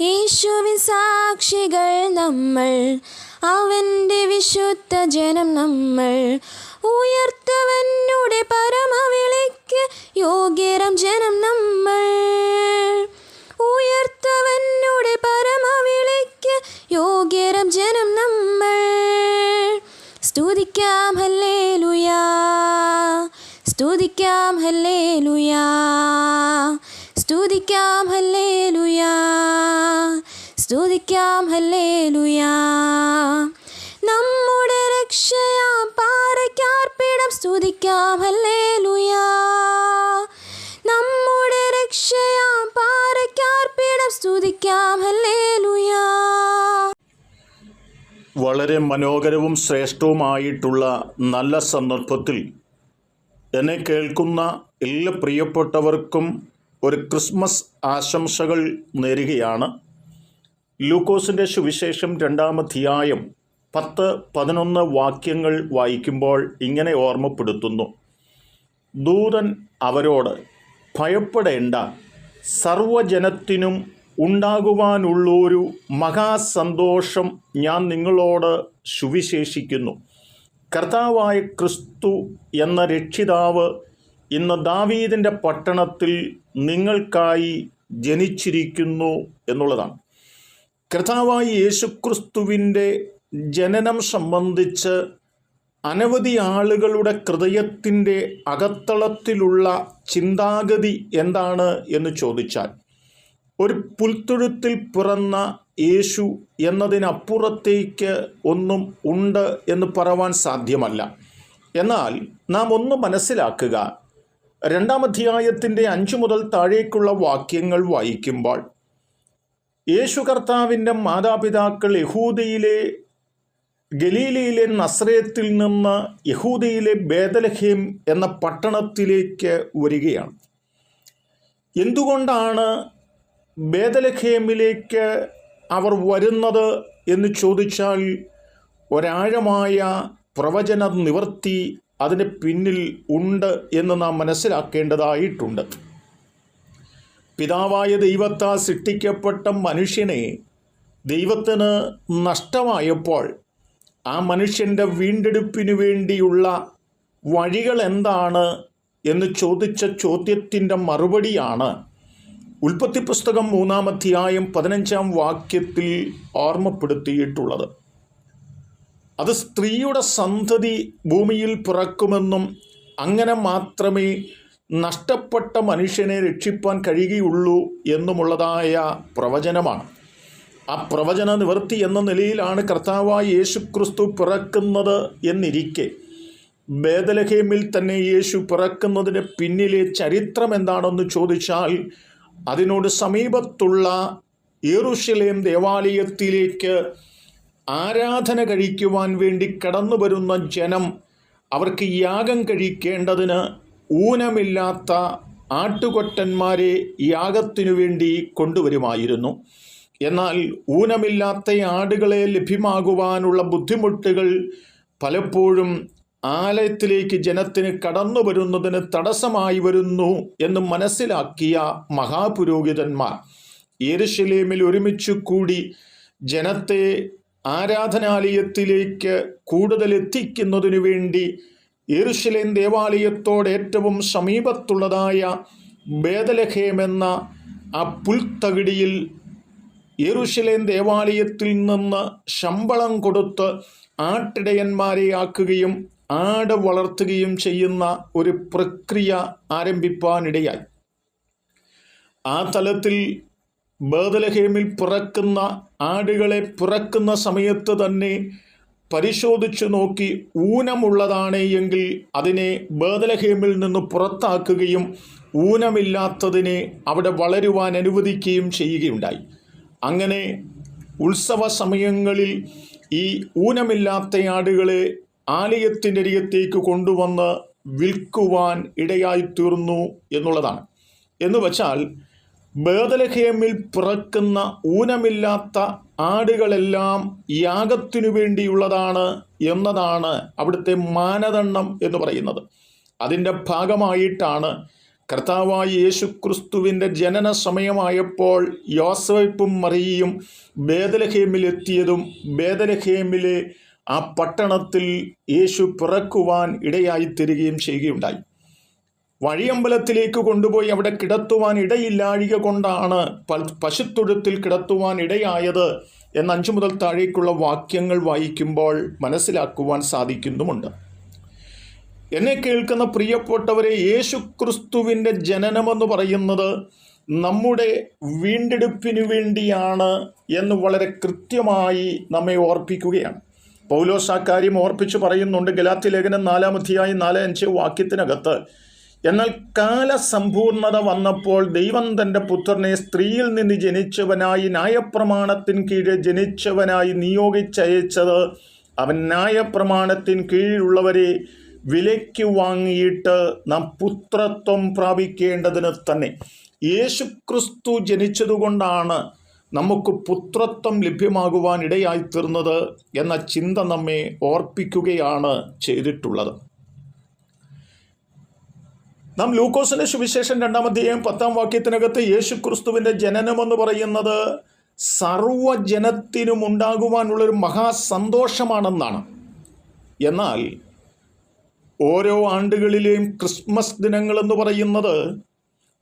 യേശുവിൻ സാക്ഷികൾ നമ്മൾ അവന്റെ വിശുദ്ധ ജനം നമ്മൾ. ഉയർത്തവനുടെ പരമവിളിക്ക് യോഗ്യരം ജനം നമ്മൾ. ഉയർത്തവനുടെ പരമവിളിക്ക് യോഗ്യരം ജനം നമ്മൾ. സ്തുതിക്കാം ഹല്ലേ ലുയാ സ്തുതിക്കാം ഹല്ലേലൂയാ. സ്തുതിക്കാം ഹല്ലേ ലുയാ സ്തുതിക്കാം ഹല്ലേ ലുയാ നമ്മുടെ രക്ഷയാം പാറയ്ക്കാർപ്പിടം സ്തുതിക്കാം ഹല്ലേ ലുയാ നമ്മുടെ രക്ഷയാം പാറയ്ക്കാർപ്പിടം സ്തുതിക്കാം ഹല്ലേ ലുയാ വളരെ മനോഹരവും ശ്രേഷ്ഠവുമായിട്ടുള്ള നല്ല സന്ദർഭത്തിൽ എന്നെ കേൾക്കുന്ന എല്ലാ പ്രിയപ്പെട്ടവർക്കും ഒരു ക്രിസ്മസ് ആശംസകൾ നേരുകയാണ്. ലൂക്കോസിന്റെ സുവിശേഷം രണ്ടാമധ്യായം പത്ത് പതിനൊന്ന് വാക്യങ്ങൾ വായിക്കുമ്പോൾ ഇങ്ങനെ ഓർമ്മപ്പെടുത്തുന്നു. ദൂതൻ അവരോട് ഭയപ്പെടേണ്ട. സർവജനത്തിനും ഉണ്ടാകുവാനുള്ളൊരു മഹാസന്തോഷം ഞാൻ നിങ്ങളോട് സുവിശേഷിക്കുന്നു. കർത്താവായ ക്രിസ്തു എന്ന രക്ഷിതാവ് ഇന്ന് ദാവീദിന്റെ പട്ടണത്തിൽ നിങ്ങൾക്കായി ജനിച്ചിരിക്കുന്നു എന്നുള്ളതാണ്. കർത്താവായി യേശുക്രിസ്തുവിന്റെ ജനനം സംബന്ധിച്ച് അനവധി ആളുകളുടെ ഹൃദയത്തിന്റെ അകത്തളത്തിലുള്ള ചിന്താഗതി എന്താണ് എന്ന് ചോദിച്ചാൽ ഒരു പുൽത്തൊഴുത്തിൽ പിറന്ന യേശു എന്നതിനപ്പുറത്തേക്ക് ഒന്നും ഉണ്ട് എന്ന് പറവാൻ സാധ്യമല്ല. എന്നാൽ നാം ഒന്ന് മനസ്സിലാക്കുക രണ്ടാം അധ്യായത്തിന്റെ അഞ്ചു മുതൽ താഴേക്കുള്ള വാക്യങ്ങൾ വായിക്കുമ്പോൾ യേശു കർത്താവിന്റെ മാതാപിതാക്കൾ യഹൂദയിലെ ഗലീലയിലെ നസ്രയത്തിൽ നിന്ന് യഹൂദയിലെ ബേദലഹേം എന്ന പട്ടണത്തിലേക്ക് വരികയാണ്. എന്തുകൊണ്ടാണ് ബേദലഹേമിലേക്ക് അവർ വരുന്നത് എന്ന് ചോദിച്ചാൽ ഒരാഴമായ പ്രവചന നിവർത്തി അതിന് പിന്നിൽ ഉണ്ട് എന്ന് നാം മനസ്സിലാക്കേണ്ടതായിട്ടുണ്ട്. പിതാവായ ദൈവത്താൽ സൃഷ്ടിക്കപ്പെട്ട മനുഷ്യനെ ദൈവത്തിന് നഷ്ടമായപ്പോൾ ആ മനുഷ്യന്റെ വീണ്ടെടുപ്പിനു വേണ്ടിയുള്ള വഴികൾ എന്താണ് എന്ന് ചോദിച്ച ചോദ്യത്തിന്റെ മറുപടിയാണ് ഉൽപ്പത്തി പുസ്തകം മൂന്നാം അധ്യായം പതിനഞ്ചാം വാക്യത്തിൽ ഓർമ്മപ്പെടുത്തിയിട്ടുള്ളത്. അത് സ്ത്രീയുടെ സന്തതി ഭൂമിയിൽ പിറക്കുമെന്നും അങ്ങനെ മാത്രമേ നഷ്ടപ്പെട്ട മനുഷ്യനെ രക്ഷിപ്പാൻ കഴിയുകയുള്ളൂ എന്നുമുള്ളതായ പ്രവചനമാണ്. ആ പ്രവചന നിവൃത്തി എന്ന നിലയിലാണ് കർത്താവായ യേശു ക്രിസ്തു പിറക്കുന്നത് എന്നിരിക്കെ. ബേദലഹേമിൽ തന്നെ യേശു പിറക്കുന്നതിന് പിന്നിലെ ചരിത്രം എന്താണെന്ന് ചോദിച്ചാൽ അതിനോട് സമീപത്തുള്ള യേറുഷലേം ദേവാലയത്തിലേക്ക് ആരാധന കഴിക്കുവാൻ വേണ്ടി കടന്നു വരുന്ന ജനം അവർക്ക് യാഗം കഴിക്കേണ്ടതിന് ഊനമില്ലാത്ത ആട്ടുകൊറ്റന്മാരെ യാഗത്തിനു വേണ്ടി കൊണ്ടുവരുമായിരുന്നു. എന്നാൽ ഊനമില്ലാത്ത ആടുകളെ ലഭ്യമാകുവാനുള്ള ബുദ്ധിമുട്ടുകൾ പലപ്പോഴും ആലയത്തിലേക്ക് ജനത്തിന് കടന്നു വരുന്നതിന് തടസ്സമായി വരുന്നു എന്ന് മനസ്സിലാക്കിയ മഹാപുരോഹിതന്മാർ. യെരുശലേമിൽ ഒരുമിച്ച് കൂടി ജനത്തെ ആരാധനാലയത്തിലേക്ക് കൂടുതൽ എത്തിക്കുന്നതിനു വേണ്ടി യെരുശലേം ദേവാലയത്തോട് ഏറ്റവും സമീപത്തുള്ളതായ ബേദലഹേം എന്ന ആ പുൽത്തകിടിയിൽ യെരുശലേം ദേവാലയത്തിൽ നിന്ന് ശമ്പളം കൊടുത്ത് ആട്ടിടയന്മാരെ ആക്കുകയും ആട് വളർത്തുകയും ചെയ്യുന്ന ഒരു പ്രക്രിയ ആരംഭിപ്പാനിടയായി. ആ തലത്തിൽ ബേദലഹേമിൽ പിറക്കുന്ന ആടുകളെ പിറക്കുന്ന സമയത്ത് തന്നെ പരിശോധിച്ചു നോക്കി ഊനമുള്ളതാണ് എങ്കിൽ അതിനെ ബേദലഹേമിൽ നിന്ന് പുറത്താക്കുകയും ഊനമില്ലാത്തതിനെ അവിടെ വളരുവാൻ അനുവദിക്കുകയും ചെയ്യുകയുണ്ടായി. അങ്ങനെ ഉത്സവ സമയങ്ങളിൽ ഈ ഊനമില്ലാത്ത ആടുകളെ ആലയത്തിന്റെ അരികത്തേക്ക് കൊണ്ടുവന്ന് വിൽക്കുവാൻ ഇടയായിത്തീർന്നു എന്നുള്ളതാണ്. എന്ന് വച്ചാൽ ബേദലഹേമിൽ പിറക്കുന്ന ഊനമില്ലാത്ത ആടുകളെല്ലാം യാഗത്തിനു വേണ്ടിയുള്ളതാണ് എന്നതാണ് അവിടുത്തെ മാനദണ്ഡം എന്ന് പറയുന്നത്. അതിന്റെ ഭാഗമായിട്ടാണ് കർത്താവായ യേശു ക്രിസ്തുവിന്റെ ജനന സമയമായപ്പോൾ യോസഫും മറിയയും ബേദലഹേമിലെത്തിയതും ബേദലഹേമിലെ ആ പട്ടണത്തിൽ യേശു പിറക്കുവാൻ ഇടയായി തരികയും ചെയ്യുകയുണ്ടായി. വഴിയമ്പലത്തിലേക്ക് കൊണ്ടുപോയി അവിടെ കിടത്തുവാൻ ഇടയില്ലാഴിക കൊണ്ടാണ് പശുത്തൊഴുത്തിൽ കിടത്തുവാൻ ഇടയായത് എന്ന് അഞ്ചു മുതൽ താഴേക്കുള്ള വാക്യങ്ങൾ വായിക്കുമ്പോൾ മനസ്സിലാക്കുവാൻ സാധിക്കുന്നുമുണ്ട്. എന്നെ കേൾക്കുന്ന പ്രിയപ്പെട്ടവരെ യേശു ക്രിസ്തുവിന്റെ ജനനമെന്ന് പറയുന്നത് നമ്മുടെ വീണ്ടെടുപ്പിനു വേണ്ടിയാണ് എന്ന് വളരെ കൃത്യമായി നമ്മെ ഓർപ്പിക്കുകയാണ്. പൗലോസ് ആ കാര്യം ഓർപ്പിച്ച് പറയുന്നുണ്ട് ഗലാത്തി ലേഖനം നാലാം അധ്യായം നാല് അഞ്ച് വാക്യത്തിനകത്ത്. എന്നാൽ കാലസമ്പൂർണത വന്നപ്പോൾ ദൈവം തന്റെ പുത്രനെ സ്ത്രീയിൽ നിന്ന് ജനിച്ചവനായി ന്യായപ്രമാണത്തിൻ കീഴെ ജനിച്ചവനായി നിയോഗിച്ചയച്ചത്. അവൻ ന്യായപ്രമാണത്തിൻ കീഴിലുള്ളവരെ വിലയ്ക്ക് വാങ്ങിയിട്ട് നാം പുത്രത്വം പ്രാപിക്കേണ്ടതിന് തന്നെ. യേശുക്രിസ്തു ജനിച്ചതുകൊണ്ടാണ് നമുക്ക് പുത്രത്വം ലഭ്യമാകുവാൻ ഇടയായിത്തീർന്നത് എന്ന ചിന്ത നമ്മെ ഓർപ്പിക്കുകയാണ് ചെയ്തിട്ടുള്ളത്. നാം ലൂക്കോസിന്റെ സുവിശേഷം രണ്ടാം അധ്യായം പത്താം വാക്യത്തിനകത്ത് യേശു ക്രിസ്തുവിന്റെ ജനനമെന്ന് പറയുന്നത് സർവജനത്തിനും ഉണ്ടാകുവാനുള്ളൊരു മഹാസന്തോഷമാണെന്നാണ്. എന്നാൽ ഓരോ ആണ്ടുകളിലെയും ക്രിസ്മസ് ദിനങ്ങളെന്ന് പറയുന്നത്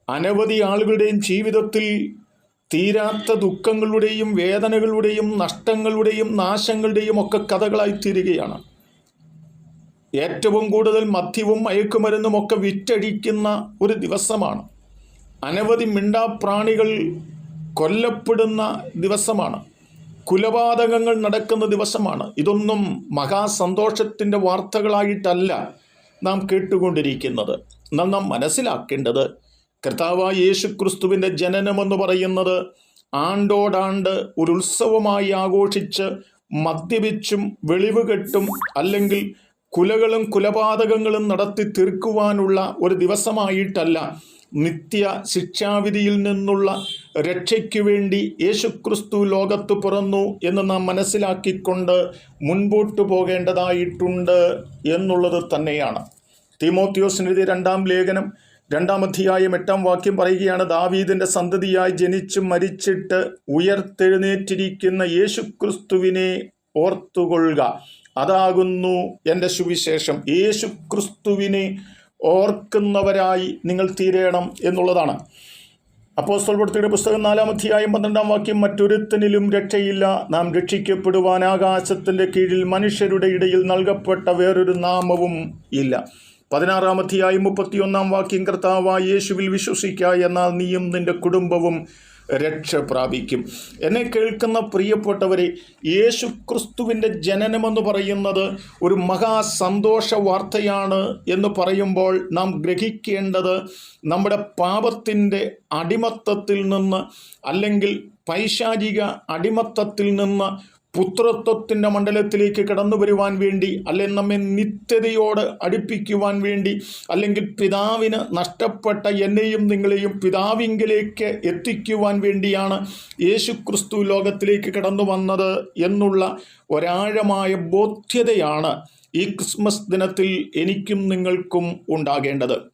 അനവധി ആളുകളുടെയും ജീവിതത്തിൽ തീരാത്ത ദുഃഖങ്ങളുടെയും വേദനകളുടെയും നഷ്ടങ്ങളുടെയും നാശങ്ങളുടെയും ഒക്കെ കഥകളായി തീരുകയാണ്. ഏറ്റവും കൂടുതൽ മദ്യവും മയക്കുമരുന്നും ഒക്കെ വിറ്റഴിക്കുന്ന ഒരു ദിവസമാണ്. അനവധി മിണ്ടാപ്രാണികൾ കൊല്ലപ്പെടുന്ന ദിവസമാണ്. കുലപാതകങ്ങൾ നടക്കുന്ന ദിവസമാണ്. ഇതൊന്നും മഹാസന്തോഷത്തിന്റെ വാർത്തകളായിട്ടല്ല നാം കേട്ടുകൊണ്ടിരിക്കുന്നത്. നാം നാം മനസ്സിലാക്കേണ്ടത് കർത്താവായ യേശു ക്രിസ്തുവിന്റെ ജനനമെന്ന് പറയുന്നത് ആണ്ടോടാണ്ട് ഒരു ഉത്സവമായി ആഘോഷിച്ച് മദ്യപിച്ചും വെളിവുകെട്ടും അല്ലെങ്കിൽ കുലകളും കുലപാതകങ്ങളും നടത്തി തീർക്കുവാനുള്ള ഒരു ദിവസമായിട്ടല്ല നിത്യ ശിക്ഷാവിധിയിൽ നിന്നുള്ള രക്ഷയ്ക്കു വേണ്ടി യേശുക്രിസ്തു ലോകത്ത് പുറന്നു എന്ന് നാം മനസ്സിലാക്കിക്കൊണ്ട് മുൻപോട്ട് പോകേണ്ടതായിട്ടുണ്ട് എന്നുള്ളത് തന്നെയാണ്. തീമോത്യോസിനെതിരെ രണ്ടാം ലേഖനം രണ്ടാം അധ്യായം എട്ടാം വാക്യം പറയുകയാണ് ദാവീദിന്റെ സന്തതിയായി ജനിച്ച് മരിച്ചിട്ട് ഉയർത്തെഴുന്നേറ്റിരിക്കുന്ന യേശുക്രിസ്തുവിനെ ഓർത്തുകൊള്ളുക. അതാകുന്നു എന്റെ സുവിശേഷം. യേശു ക്രിസ്തുവിനെ ഓർക്കുന്നവരായി നിങ്ങൾ തീരേണം എന്നുള്ളതാണ്. അപ്പോൾ സ്വൽപ്പെടുത്തിയുടെ പുസ്തകം നാലാം പന്ത്രണ്ടാം വാക്യം മറ്റൊരുത്തനിലും രക്ഷയില്ല. നാം രക്ഷിക്കപ്പെടുവാൻ ആകാശത്തിന്റെ കീഴിൽ മനുഷ്യരുടെ ഇടയിൽ നൽകപ്പെട്ട വേറൊരു നാമവും ഇല്ല. പതിനാറാം അധ്യായം മുപ്പത്തിയൊന്നാം വാക്യം കർത്താവായ യേശുവിൽ വിശ്വസിക്കുക എന്നാൽ നീയും നിന്റെ കുടുംബവും രക്ഷ പ്രാപിക്കും. എന്നെ കേൾക്കുന്ന പ്രിയപ്പെട്ടവരെ യേശു ക്രിസ്തുവിന്റെ ജനനമെന്ന് പറയുന്നത് ഒരു മഹാസന്തോഷ വാർത്തയാണ് എന്ന് പറയുമ്പോൾ നാം ഗ്രഹിക്കേണ്ടത് നമ്മുടെ പാപത്തിന്റെ അടിമത്തത്തിൽ നിന്ന് അല്ലെങ്കിൽ പൈശാചിക അടിമത്തത്തിൽ നിന്ന് പുത്രത്വത്തിന്റെ മണ്ഡലത്തിലേക്ക് കടന്നു വരുവാൻ വേണ്ടി അല്ലെങ്കിൽ നമ്മെ നിത്യതയോട് അടുപ്പിക്കുവാൻ വേണ്ടി അല്ലെങ്കിൽ പിതാവിന് നഷ്ടപ്പെട്ട എന്നെയും നിങ്ങളെയും പിതാവിങ്കിലേക്ക് എത്തിക്കുവാൻ വേണ്ടിയാണ് യേശു ക്രിസ്തു ലോകത്തിലേക്ക് കടന്നു വന്നത് എന്നുള്ള ഒരാഴമായ ബോധ്യതയാണ് ഈ ക്രിസ്മസ് ദിനത്തിൽ എനിക്കും നിങ്ങൾക്കും ഉണ്ടാകേണ്ടത്.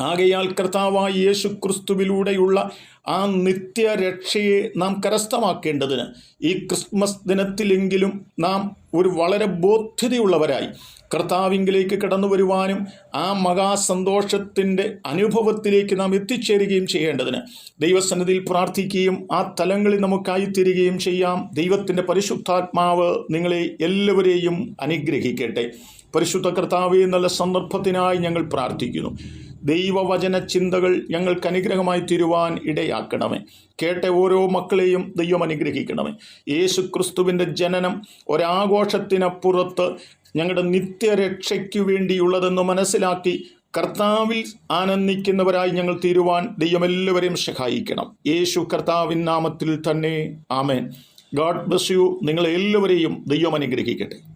ആകയാൽ കർത്താവായ യേശു ക്രിസ്തുവിലൂടെയുള്ള ആ നിത്യരക്ഷയെ നാം കരസ്ഥമാക്കേണ്ടതിന് ഈ ക്രിസ്മസ് ദിനത്തിലെങ്കിലും നാം ഒരു വളരെ ബോധ്യതയുള്ളവരായി കർത്താവിങ്കിലേക്ക് കടന്നു വരുവാനും ആ മഹാസന്തോഷത്തിന്റെ അനുഭവത്തിലേക്ക് നാം എത്തിച്ചേരുകയും ചെയ്യേണ്ടതിന് ദൈവസന്നിധിയിൽ പ്രാർത്ഥിക്കുകയും ആ തലങ്ങളിൽ നമുക്കായി തീരുകയും ചെയ്യാം. ദൈവത്തിന്റെ പരിശുദ്ധാത്മാവ് നിങ്ങളെ എല്ലാവരെയും അനുഗ്രഹിക്കട്ടെ. പരിശുദ്ധ കർത്താവ് എന്നുള്ള സന്ദർഭത്തിനായി ഞങ്ങൾ പ്രാർത്ഥിക്കുന്നു. ദൈവവചന ചിന്തകൾ ഞങ്ങൾക്ക് അനുഗ്രഹമായി തീരുവാൻ ഇടയാക്കണമേ. കേട്ട ഓരോ മക്കളെയും ദൈവം അനുഗ്രഹിക്കണമേ. യേശു ക്രിസ്തുവിന്റെ ജനനം ഒരാഘോഷത്തിനപ്പുറത്ത് ഞങ്ങളുടെ നിത്യരക്ഷയ്ക്കു വേണ്ടിയുള്ളതെന്ന് മനസ്സിലാക്കി കർത്താവിൽ ആനന്ദിക്കുന്നവരായി ഞങ്ങൾ തീരുവാൻ ദൈവം എല്ലാവരെയും സഹായിക്കണം. യേശു കർത്താവിൻ നാമത്തിൽ തന്നെ. ആമേൻ. God bless you. നിങ്ങളെ എല്ലാവരെയും ദൈവം അനുഗ്രഹിക്കട്ടെ.